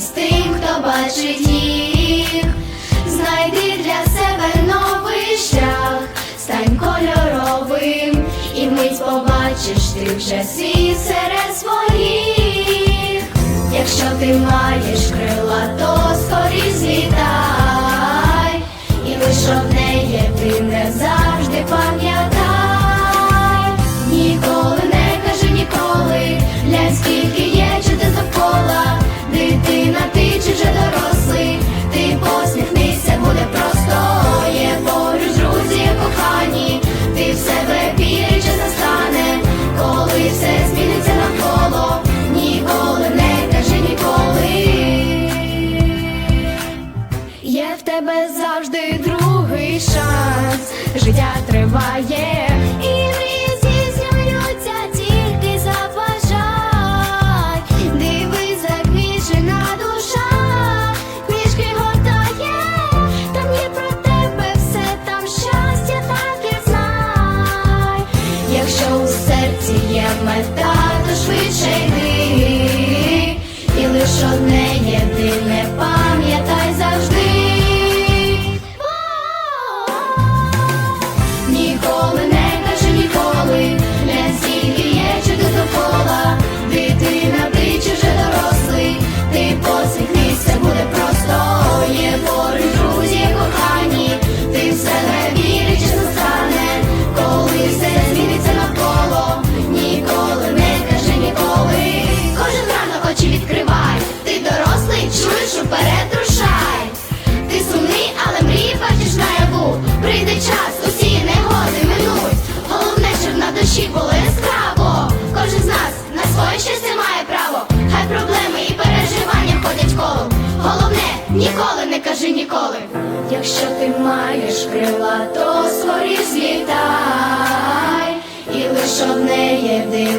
радість тим, хто бачить їх. Знайди для себе новий шлях, стань кольоровим, і вмить побачиш ти вже світ серед своїх. Якщо ти маєш крила, то скорі злітай, і лиш одне єдине завжди пам'ятай. Ніколи не кажи ніколи, глянь, скільки є Якщо у серці є мета, то швидше йди, душі були яскраво. Кожен з нас на своє щастя має право. Хай проблеми і переживання ходять колом. Головне, ніколи не кажи ніколи. Якщо ти маєш крила, то скорі злітай. І лиш одне єдине.